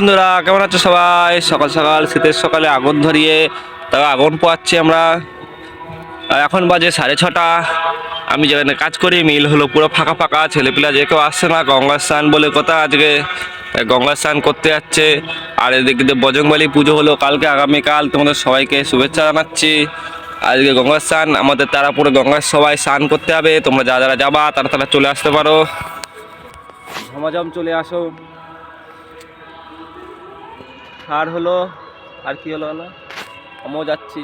বন্ধুরা, কেমন আছো সবাই? সকাল সকাল শীতের সকালে আগুন ধরিয়ে তবে আগুন পোয়াচ্ছি আমরা। এখন বাজে সাড়ে ছটা। আমি যেখানে কাজ করি, মিল হলো পুরো ফাঁকা ফাঁকা, ছেলেপিলা যে কেউ আসছে না, গঙ্গা স্নান বলে কথা আজকে। গঙ্গা স্নান করতে যাচ্ছে। আর এদিকে বজরংবলী পুজো হলো কালকে, আগামীকাল। তোমাদের সবাইকে শুভেচ্ছা জানাচ্ছি। আজকে গঙ্গা স্নান, আমাদের তারাপুরে গঙ্গার সবাই স্নান করতে হবে তোমরা যারা যারা যাবা, তারা তারা চলে আসতে পারো। ঝমাঝম চলে আসো। আর হলো, আর কি হলো হলো আমিও যাচ্ছি।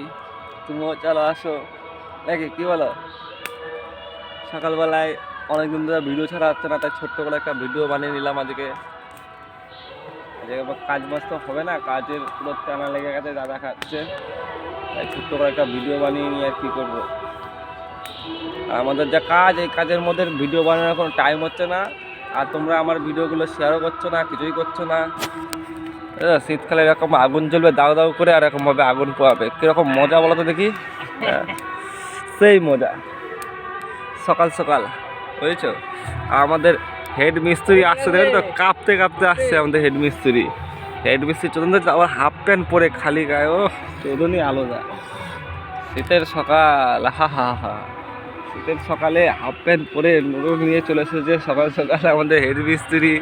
তুমিও চলো, আসো। নাকি, কি বলো? সকালবেলায় অনেকদিন ধরে ভিডিও ছাড়া হচ্ছে না, তাই ছোট্ট করে একটা ভিডিও বানিয়ে নিলাম আজকে। কাজ বাজ তো হবে না, কাজের পুরো টানা লেগে গেছে দাদা খাচ্ছে তাই ছোট্ট করে একটা ভিডিও বানিয়ে নিয়ে আর কী করব। আমাদের যা কাজ, এই কাজের মধ্যে ভিডিও বানানোর কোনো টাইম হচ্ছে না। আর তোমরা আমার ভিডিওগুলো শেয়ারও করছ না, কিছুই করছ না। শীতকালে এরকম আগুন জ্বলবে, দাও দাও করে আর এরকম এরকমভাবে আগুন পোয়াবে। কীরকম মজা বলো তো দেখি? সেই মজা। সকাল সকাল, বুঝেছ? আমাদের হেড মিস্ত্রি আসছে দেখেন তো কাঁপতে কাঁপতে আসছে আমাদের হেড মিস্ত্রি। হেড মিস্ত্রি চলুন তো আবার হাফ প্যান্ট পরে খালি গায়ে, ও, চোদনই আলাদা শীতের সকাল হা হা হা। শীতের সকালে হাফ প্যান্ট পরে নুডল নিয়ে চলে এসেছে সকাল সকাল আমাদের হেড মিস্ত্রি।